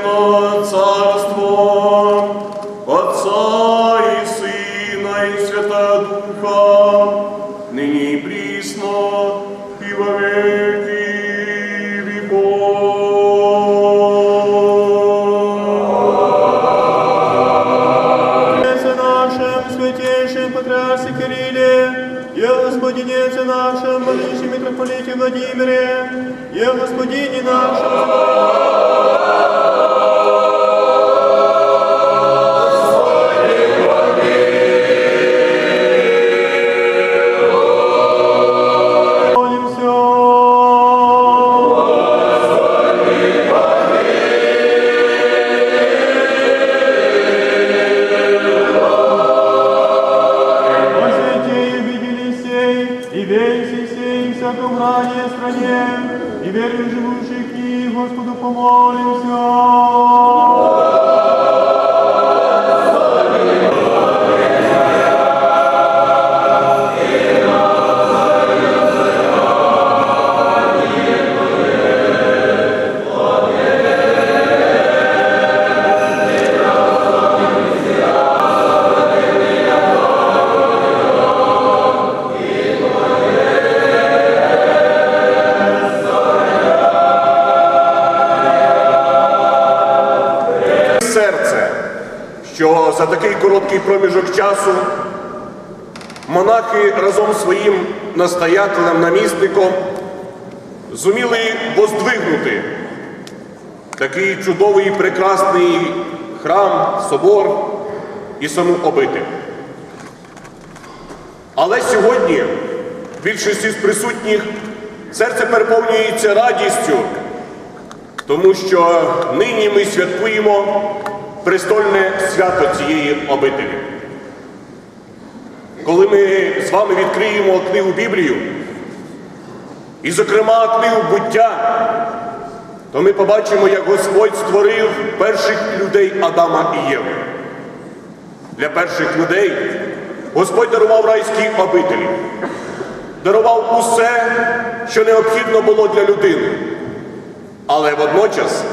блаженного царство Отца і Сина і Свята Духа, нині і прісно, і во веки віков. Отце нашем, святейшем Патриарсе Кирилле, и о Господине Отце нашем, Владычем митрополите Владимире, и о Господине нашем, верю живущих в них, Господу помолимся. Серце, що за такий короткий проміжок часу монахи разом з своїм настоятелем, намісником зуміли воздвигнути такий чудовий і прекрасний храм, собор і саму обитель. Але сьогодні більшості з присутніх серце переповнюється радістю, тому що нині ми святкуємо престольне свято цієї обителі. Коли ми з вами відкриємо книгу Біблію, і, зокрема, книгу буття, то ми побачимо, як Господь створив перших людей Адама і Єви. Для перших людей Господь дарував райські обителі, дарував усе, що необхідно було для людини але водночас,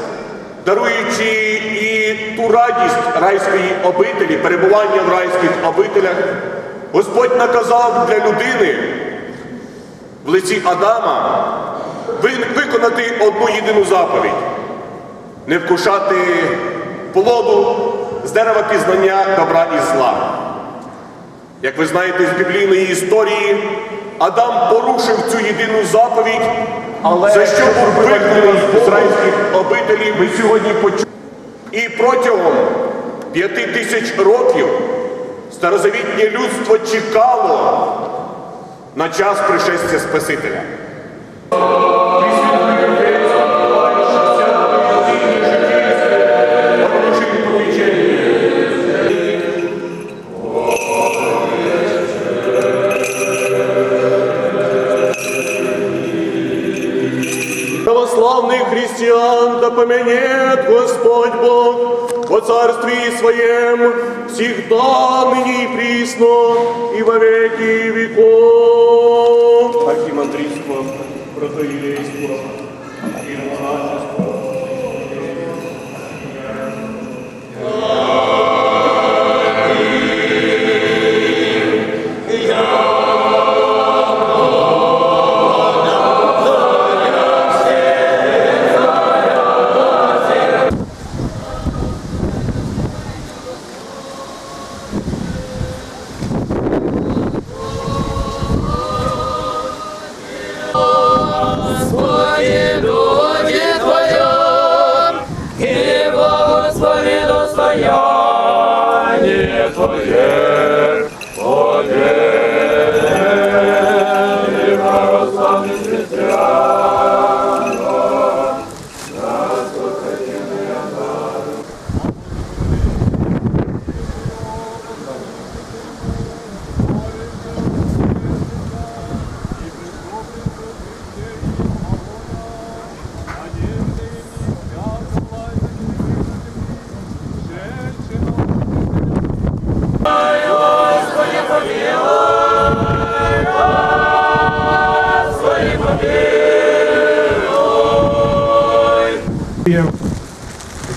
даруючи і ту радість райської обителі, перебування в райських обителях, Господь наказав для людини в лиці Адама виконати одну єдину заповідь не вкушати плоду з дерева пізнання добра і зла. Як ви знаєте з біблійної історії, Адам порушив цю єдину заповідь, Але за що був виконаний з ізраїльських обителів. Ми сьогодні почули. І протягом п'яти тисяч років старозавітнє людство чекало на час пришестя Спасителя. Православных христиан да поменет Господь Бог во царстве Своем всегда, ныне и присно, и во веки веков. Архимандрийство, протоиерейство, Tvoje.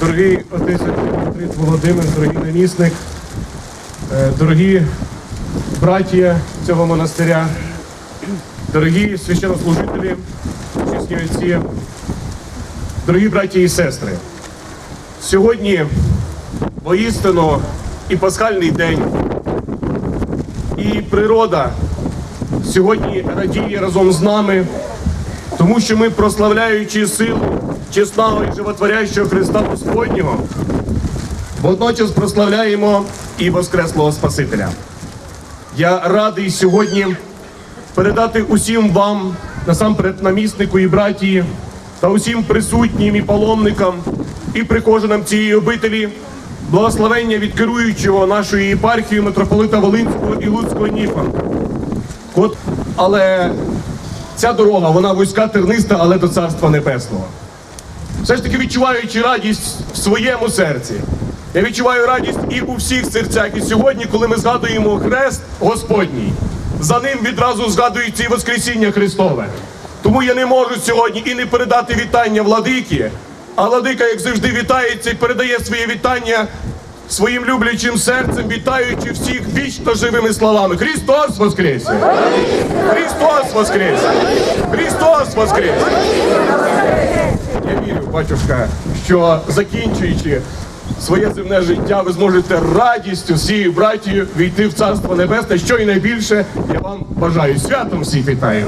Дорогий отець Володимир, дорогий намісник, е, дорогі браття цього монастиря, дорогі священнослужителі, чесні отці, дорогі браття і сестри. Сьогодні воістину і пасхальний день, і природа сьогодні радіє разом з нами, тому що ми прославляючи силу чесного і животворящого Христа Господнього, водночас прославляємо і Воскреслого Спасителя. Я радий сьогодні передати усім вам, насамперед наміснику і братії, та усім присутнім і паломникам і прихожанам цієї обителі благословення від керуючого нашої єпархії митрополита Волинського і Луцького Ніфа. Але ця дорога, вона вузька терниста, але до царства небесного. Все ж таки відчуваючи радість в своєму серці. Я відчуваю радість і у всіх серцях. І сьогодні, коли ми згадуємо хрест Господній, за ним відразу згадується і Воскресіння Христове. Тому я не можу сьогодні і не передати вітання владикі, а владика, як завжди, вітається і передає своє вітання своїм люблячим серцем, вітаючи всіх вічно живими словами. Христос Воскресе! Христос Воскресе! Христос Воскресе! Вірю, батюшка, що закінчуючи своє земне життя, ви зможете радістю всією братією війти в Царство Небесне. Що і найбільше я вам бажаю. Святом всіх вітаю.